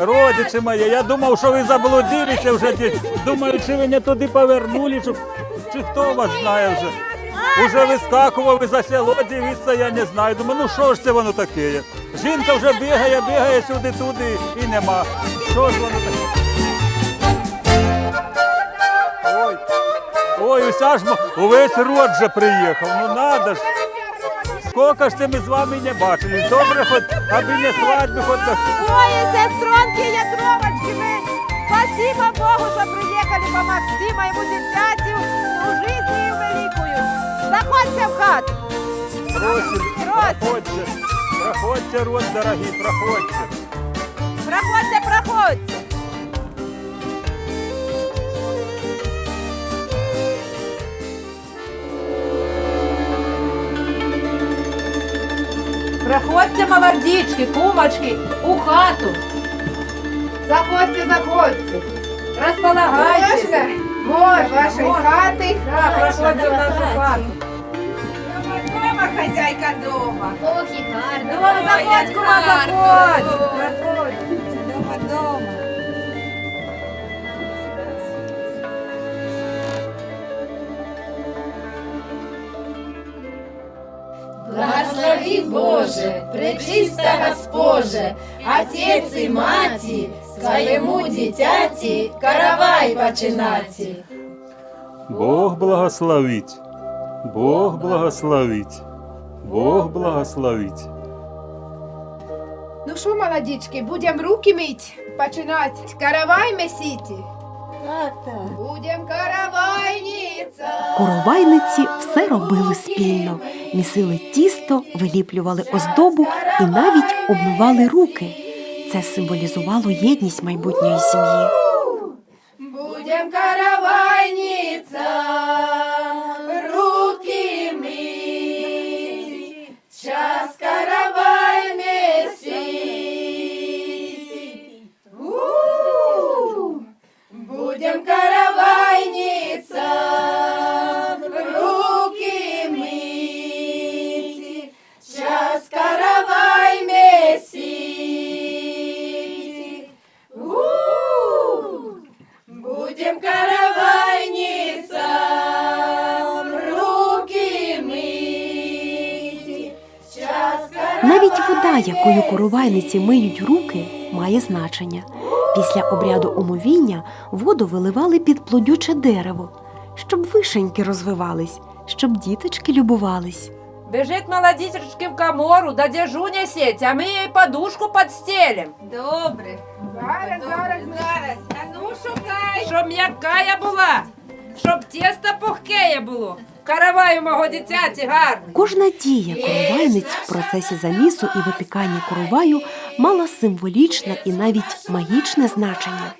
Родичі мої, я думав, що ви заблудилися вже. Думаю, чи ви не туди повернули, чи, чи хто вас знає вже. Уже вискакували за село, дивіться, я не знаю. Думаю, ну що ж це воно таке? Жінка вже бігає, бігає сюди-туди і нема. Що ж воно таке? Ой, ой, уся ж увесь род вже приїхав. Ну надо ж. Скільки ж це ми з вами не бачили? Добре, хоч, аби не свадьби, хоч. Ой, сестренки, ятровочки, ви. Спасибо Богу, що приїхали помогти моєму дитяті у житті великою. Заходьте в хату. Просим, Просим. проходьте, проходьте, род дорогий, проходьте. Проходьте, проходьте. Проходьте, молодички, кумочки, у хату. Заходьте, заходьте. Располагайтесь. Можна? Можна, вашої хати. Так, проходьте в нашу хату. Дома хазяйка дома. Ох, і гарно. Дома заходь, кума, заходь. Боже, пречиста Госпоже, Отець і маті, своєму дитяті, каравай починаті. Бог благословить, Бог благословить, Бог благословить. Ну що, молодічки, будемо руки мить, починати. Каравай месіті. Будем каравайниця. Коровайниці все робили спільно, місили тісто, виліплювали оздобу і навіть обмивали руки. Це символізувало єдність майбутньої сім'ї. Навіть вода, якою коровайниці миють руки, має значення. Після обряду омовіння воду виливали під плодюче дерево, щоб вишеньки розвивались, щоб діточки любувались. Бежит молодички в комору, да дежу несеть, а мы ей подушку подстелим. Добре. Зараз, зараз, Зараз. А ну шукай. Щоб м'якая була, щоб тісто пухкеє було. Караваю мого дитяті гарний. Кожна дія коровайниць в процесі замісу і випікання короваю мала символічне і навіть магічне значення.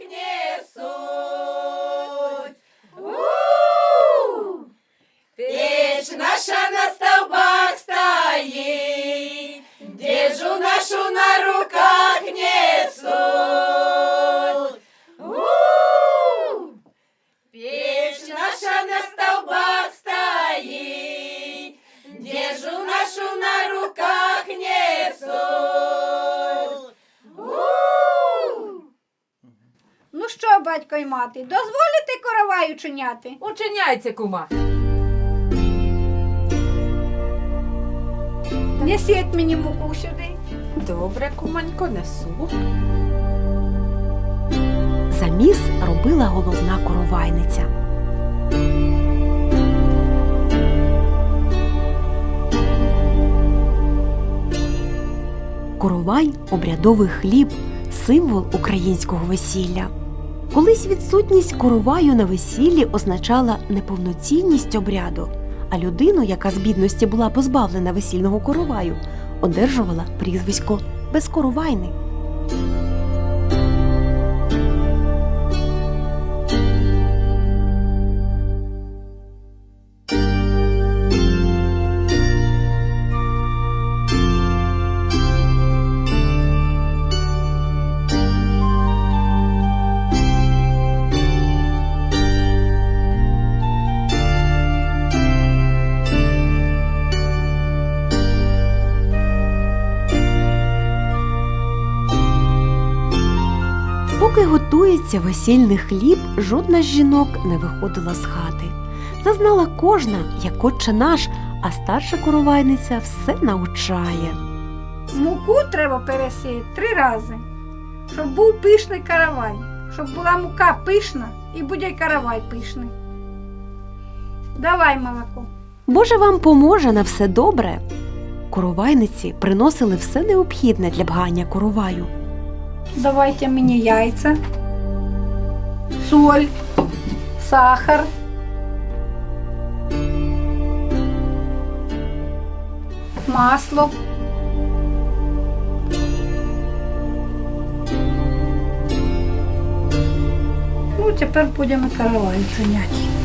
Мати, дозволите короваю чиняти? Учиняйте, кума. Несіть мені муку сюди. Добре, куманько, несу. Заміс робила головна коровайниця. Коровай обрядовий хліб, символ українського весілля. Колись відсутність короваю на весіллі означала неповноцінність обряду, а людину, яка з бідності була позбавлена весільного короваю, одержувала прізвисько безкоровайний. Готується весільний хліб, жодна з жінок не виходила з хати. Це знала кожна, як отче наш, а старша коровайниця все навчає. Муку треба пересіяти три рази, щоб був пишний каравай, щоб була мука пишна і буде й каравай пишний. Давай молоко. Боже вам поможе на все добре. Коровайниці приносили все необхідне для бгання короваю. Давайте мені яйця, соль, сахар. Масло. Ну, тепер будемо каравай чиняти.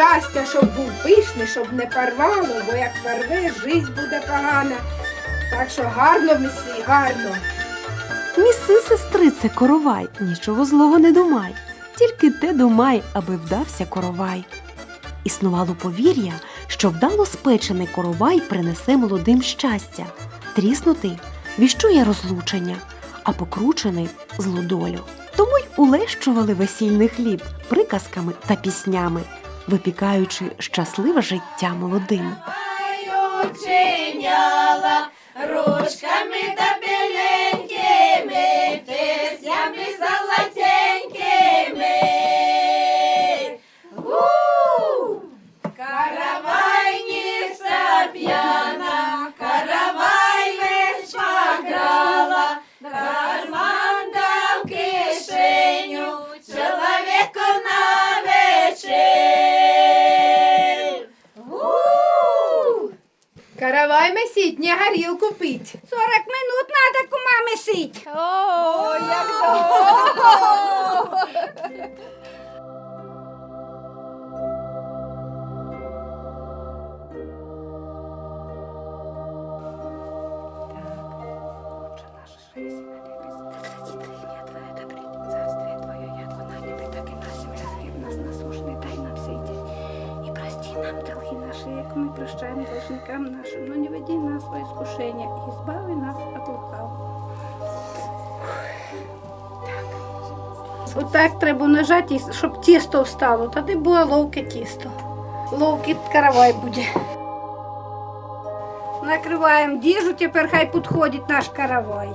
Щастя, щоб був пишний, щоб не порвало, бо як порве, жизнь буде погана. Так що гарно місі, гарно. Міси, сестрице, коровай, нічого злого не думай, тільки те думай, аби вдався коровай. Існувало повір'я, що вдало спечений коровай принесе молодим щастя, тріснутий віщує розлучення, а покручений злодолю. Тому й улещували весільний хліб приказками та піснями, випікаючи щасливе життя молодим. Ручками да беленькими, Месіть, не горілку пить. 40 минут надо кума месить. О, як И Отак треба нажати, щоб тісто встало. Тоді буде ловке тісто. Ловкий каравай буде. Накриваємо діжу, тепер хай підходить наш каравай.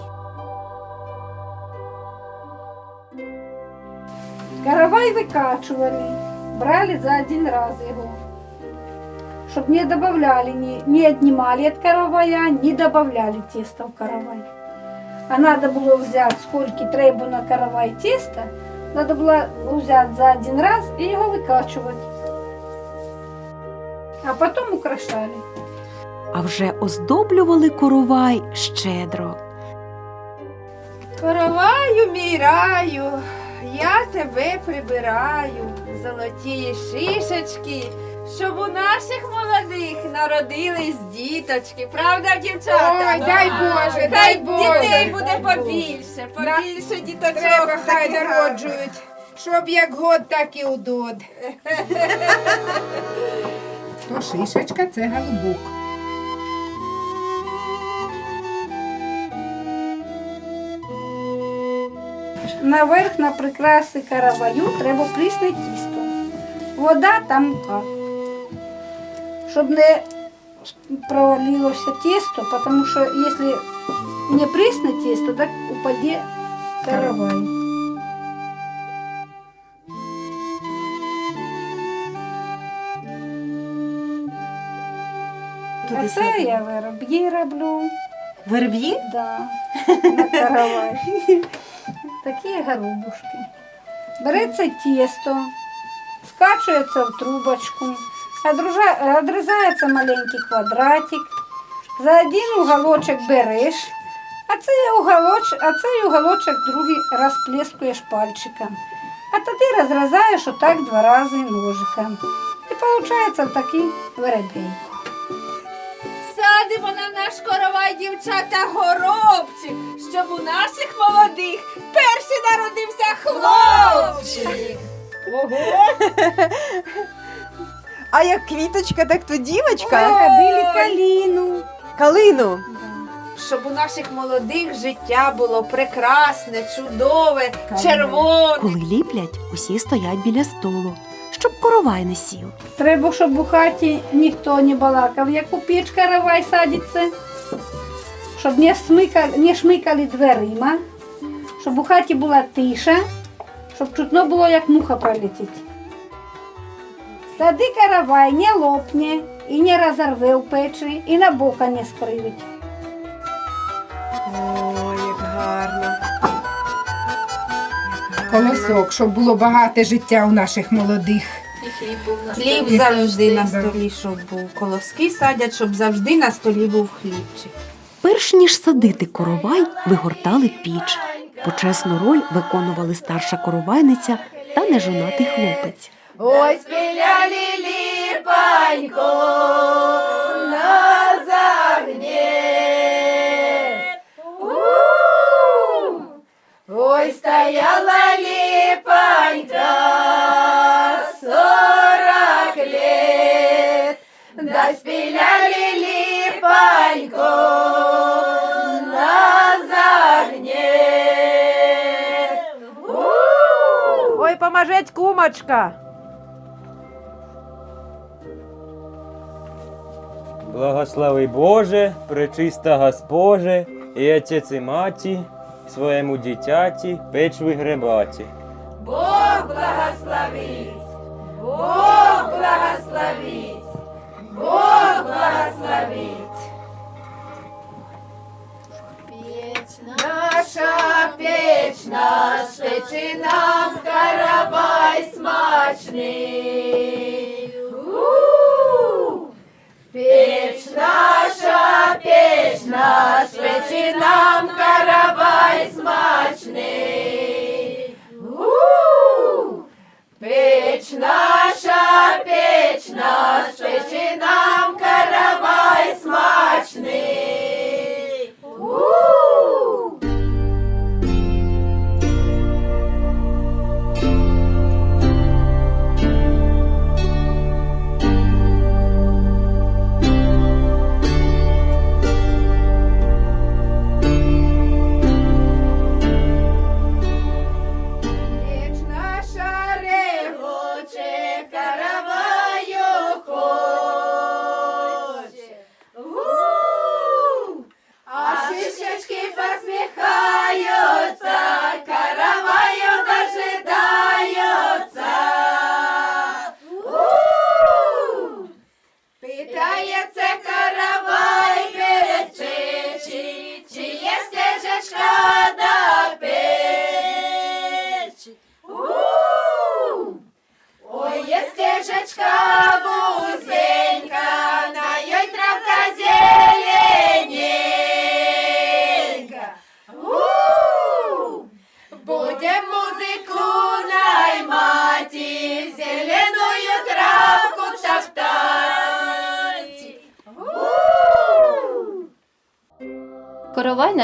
Каравай викачували, брали за один раз його. Щоб не добавляли, не, не отнимали от каравая, не добавляли теста в каравай. А надо было взять, сколько треба на каравай теста, надо было взять за один раз и его выкачивать. А потом украшали. а вже оздоблювали коровай щедро. Короваю мій раю, я тебе прибираю, золоті шишечки, щоб у наших молодих народились діточки. Правда, дівчата? Ой, дай Боже, Хай дай Боже. дітей буде побільше, побільше діточок. Треба хай таких народжують. Щоб як год, так і удод. То шишечка це голубок. Наверх на прикраси караваю треба прісне тісто. Вода там так. Щоб не провалилося тісто, тому що якщо не прісне тісто, так упаде каравай. А це я вироб'ї роблю. Верб'ї? Да, на каравай. Такі голубушки. Береться тісто, скачується в трубочку, одрізається маленький квадратик, за один уголочок береш, а цей уголочок, а цей уголочок другий розплескуєш пальчиком. А тоді розрізаєш отак два рази ножиком. І виходить такий веребей. Садимо на наш коровай, дівчата, горобчик, щоб у наших молодих перший народився хлопчик. А як квіточка, так то дівочка. Робили каліну. Калину. Щоб у наших молодих життя було прекрасне, чудове, червоне. Коли ліплять, усі стоять біля столу, щоб коровай не сів. Треба, щоб у хаті ніхто не балакав, як у піч каравай садиться, щоб не, смикали, не шмикали дверима, щоб у хаті була тиша, щоб чутно було, як муха пролетить. Тоді каравай не лопне і не розорве в печі, і на бока не скривить. Ой, як гарно. Колосок, щоб було багате життя у наших молодих. Хліб завжди на столі, щоб був. Колоски садять, щоб завжди на столі був хлібчик. Перш ніж садити коровай, вигортали піч. Почесну роль виконували старша коровайниця та нежонатий хлопець. Ой, спиляли липанько на загне. Ой, стояла липанька сорок лет, да спиляли липанько на загне. Ой, поможеть, кумочка. Благослови Боже, пречиста Госпоже, і отець і маті, своєму дитяті печ вигребаті. Бог благословить! Бог благословить! Бог благословить! Печь наша, печь наш, печи нам каравай смачний. У! Печь наша, печь наш, печи нам каравай смачний. Печь наша,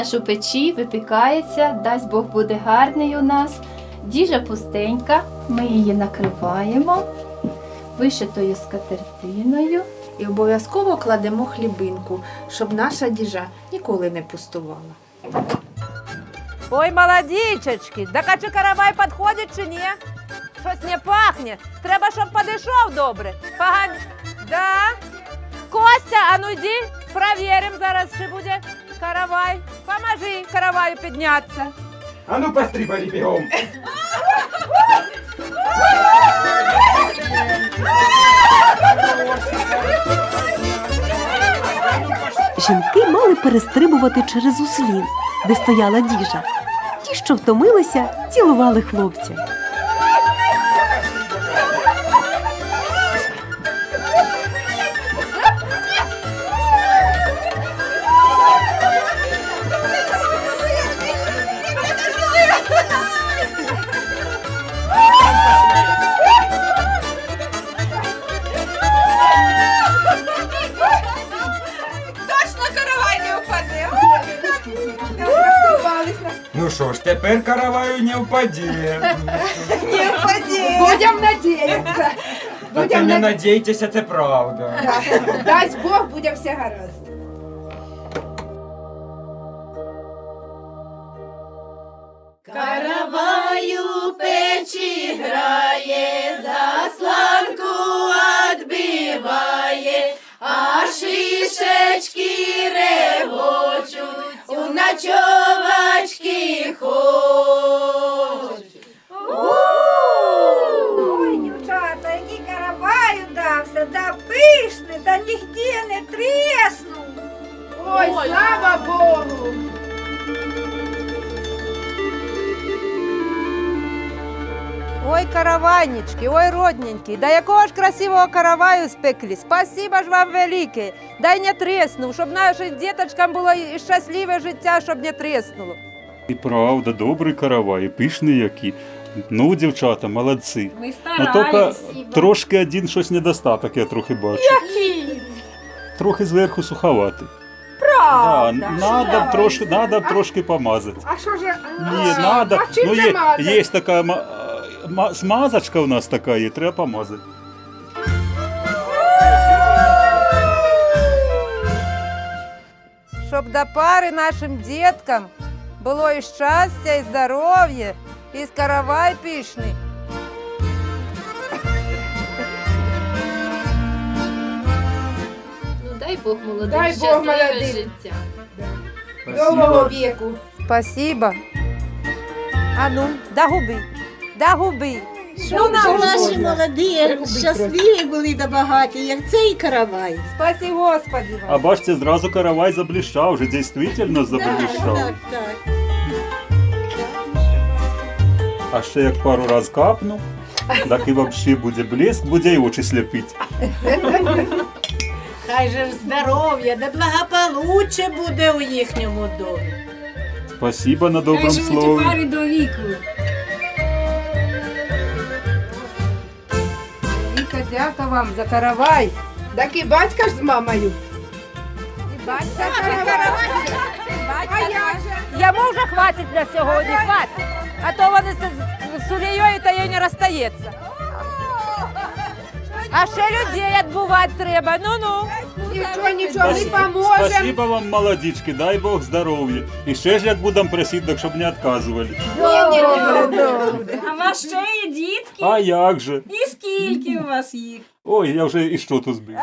наш у печі випікається, дасть Бог буде гарний у нас. Діжа пустенька, ми її накриваємо вишитою скатертиною. І обов'язково кладемо хлібинку, щоб наша діжа ніколи не пустувала. Ой, молодічечки, так а чи каравай підходить чи ні? Щось не пахне. Треба, щоб подійшов добре. Поган... Да? Костя, а ну йди, провіримо зараз, чи буде каравай. Поможи караваю піднятися. А ну пострибали бегом! Жінки мали перестрибувати через услін, де стояла діжа. Ті, що втомилися, цілували хлопця. Ну що ж, тепер караваю не впаде. Будемо надіятися. Та це Будемо не надіятися. надійтеся, це правда. Дасть Бог, буде все гаразд. Караваю печі грає, засланку отбиває, а шишечки регочуть, у ночовочки хочуть. Ой, дівчата, який каравай удався, да пишний, та нігде не треснув. Ой, слава Богу! Ой, каравайнички, ой, родненькі, да якого ж красивого караваю спекли. Спасибо ж вам велике. Дай не треснув, щоб нашим діточкам було і щасливе життя, щоб не треснуло. І правда, добрий каравай, пишний які. Ну, дівчата, молодці. Ми Ну, тільки трошки один щось недостаток, я трохи бачу. Який? Трохи зверху суховатий. Правда. Да, надо б трошки, надо б трошки помазати. А що ж? Ні, надо. А чим Ну, є, є така смазочка у нас така є, треба помазати. Щоб до пари нашим діткам було і щастя, і здоров'я, і каравай пишний. Ну дай Бог молодим Дай Бог щасливе молодим. життя. Довгого віку. Спасибо. А ну, до губи, до губи. Що нам Наші молоді, щасливі були да багаті, як цей каравай. Спаси Господи А вам. бачите, зразу каравай заблищав, вже дійсно заблищав. Так, так. А ще як пару раз капну, так і взагалі буде блеск, буде і очі сліпить. Хай же ж здоров'я, да благополуччя буде у їхньому домі. Спасибо на добром слові. до віку. Дяка вам за каравай. Так і батька ж з мамою. І батька каравай. А як же? Йому вже хватить на сьогодні, хватить. А то вони з, сулеєю та їй не розстається. А ще людей відбувати треба. Ну-ну. Нічого, нічого не Спасибо, поможемо. спасибо вам, молодічки, дай Бог здоров'я. І ще ж як будемо просити, так щоб не відказували. А у вас ще є дітки? А як же? І скільки у вас їх? Ой, я вже і що тут збив.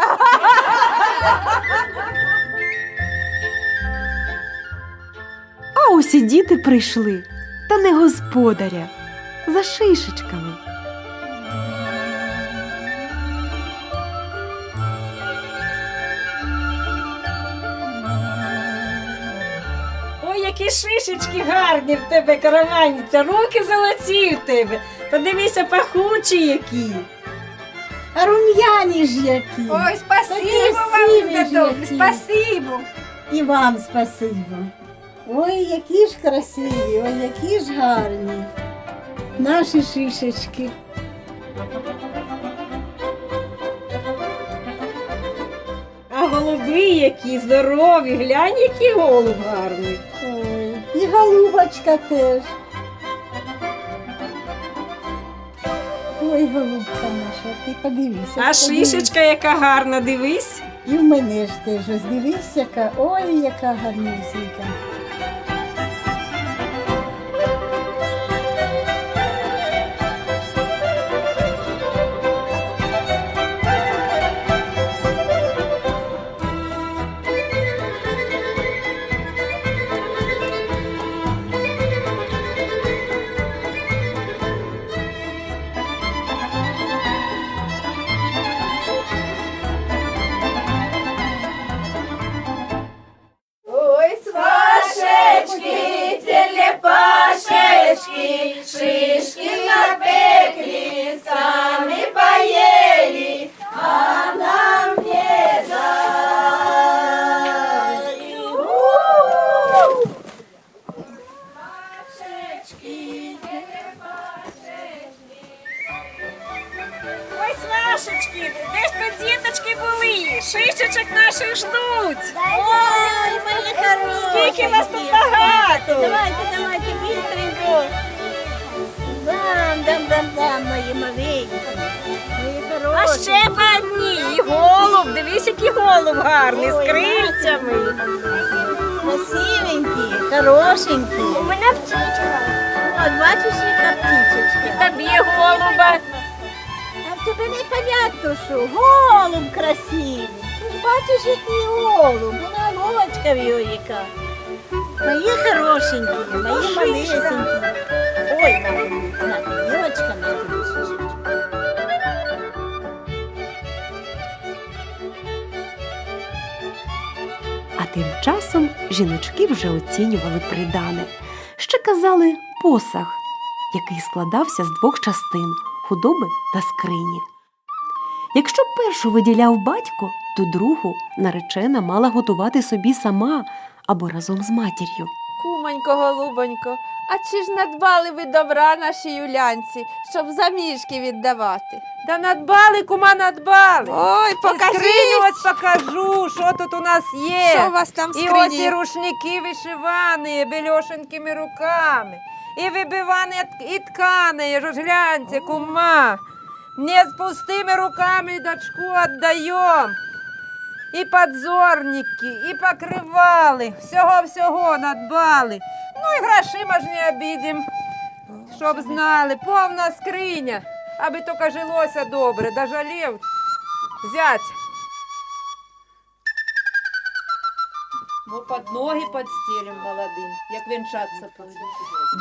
А ось і діти прийшли, та не господаря, за шишечками. Які шишечки гарні в тебе, караваніця, руки золоті в тебе. Подивися, пахучі які. А рум'яні ж які. Ой, спасибо вам, ж спасибо. І вам спасибо. Ой, які ж красиві, ой, які ж гарні. Наші шишечки. А голуби які здорові, глянь, який голуб гарний. Голубочка теж. Ой, голубка наша, ти подивися. А шишечка яка гарна, дивись. І в мене ж теж ось дивись, яка, ой, яка гарнюсінька. Хорошенькі. У мене птичка. От, бачиш, яка птичечка. Тобі голуба. А в тебе не понятно, що голуб красивий. Бачиш, який голуб, вона голочка в його яка. Мої хорошенькі, мої малесенькі. Ой, часом жіночки вже оцінювали придане. Ще казали посаг, який складався з двох частин худоби та скрині. Якщо першу виділяв батько, то другу наречена мала готувати собі сама або разом з матір'ю. Кумонько, голубонько, а чи ж надбали ви добра нашій Юлянці, щоб заміжки віддавати? Да надбали, кума, надбали. Ой, І скриню ось покажу, що тут у нас є. Що у вас там в І скрині? ось і рушники вишивані, бельошенькими руками. І вибивані і ткані, ж гляньте, кума. Не з пустими руками дочку віддаємо. І подзорники, і покривали, всього-всього надбали. Ну і грошима ж не обідім, щоб знали, повна скриня, аби тільки жилося добре, да жалів взять. Бо під ноги підстелим молодим, як вінчатися буде.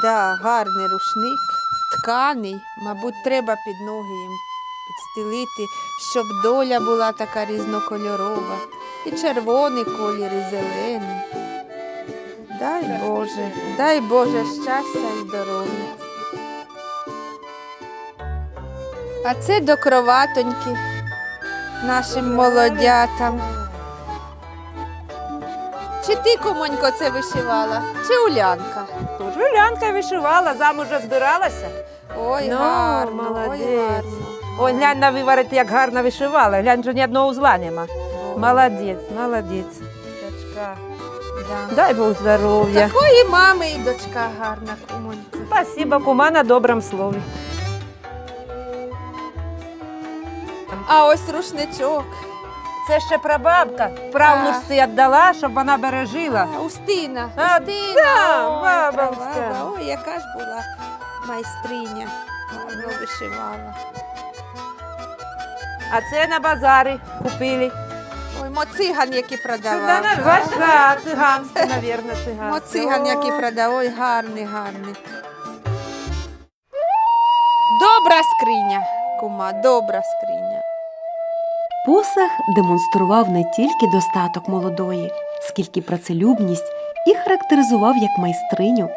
Да, гарний рушник, тканий, мабуть, треба під ноги їм підстелити, щоб доля була така різнокольорова. І червоний колір, і зелений. Дай Боже, дай Боже щастя і здоров'я. А це до кроватоньки нашим молодятам. Чи ти, кумонько, це вишивала? Чи Улянка? Тут Юлянка вишивала, замуж збиралася. Ой, Ну, гарно, ой, гарно. Ой, глянь на виворот, як гарно вишивала. Глянь, що ні одного узла нема. Молодець, молодець. Дочка. Да. Дай Бог здоров'я. Такої мами і дочка гарна, кумонько. Спасибо, кума, на добром слові. А ось рушничок. Це ще прабабка правнучці віддала, щоб вона бережила. А, Устина. А, Устина. да, ой, баба. Устина. Ой, яка ж була майстриня. Гарно вишивала. А це на базарі купили. Ой, моциган, який Сюди продавав. на важка, циганське, мабуть, циганське. Моциган, який продав. Ой, гарний, гарний. Добра скриня, кума, добра скриня. Посаг демонстрував не тільки достаток молодої, скільки працелюбність і характеризував як майстриню.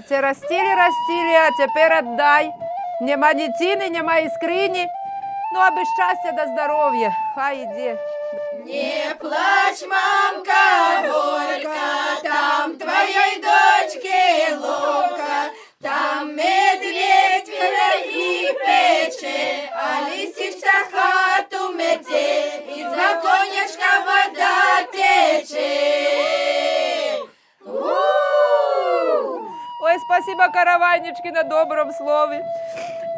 Оце ростили, ростили, а тепер віддай. Нема ні ціни, нема і скрині. Ну, аби щастя да здоров'я. Хай іде. Не плачь, мамка, горько, там твоей дочке ловко, там медведь пироги пече, а лисичка хату Спасибо, на добром слові.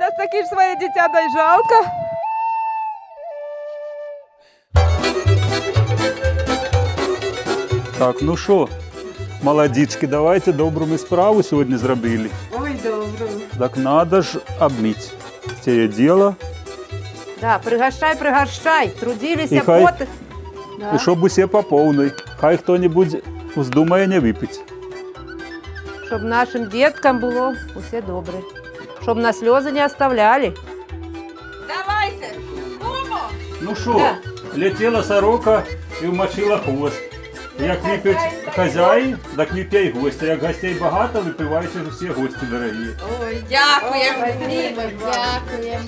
Та таки ж своє дитя дай жалко. Так, ну що, молодічки, давайте добру ми справу сьогодні зробили. Ой, добре. Так надо ж обмити це діло, Да, пригощай, пригощай. Трудилися, І хай- поти. Да. і щоб усе по повній. Хай хто-небудь вздумає не випити. Щоб нашим діткам було усе добре. Щоб на сльози не оставляли. Давайте. Кумо. Ну що, Да. летіла сорока і вмочила хвост. Як вип'ють хазяї, так вип'є й гості. Як гостей багато, випивайте ж усі гості дорогі. Ой, дякуємо. Дякуємо.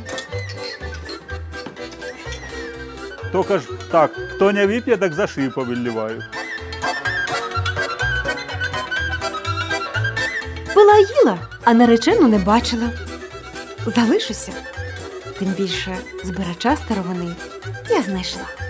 Тільки ж так, хто не вип'є, так за шию повиліваю. Пила їла, а наречену не бачила. Залишуся. Тим більше збирача старовини я знайшла.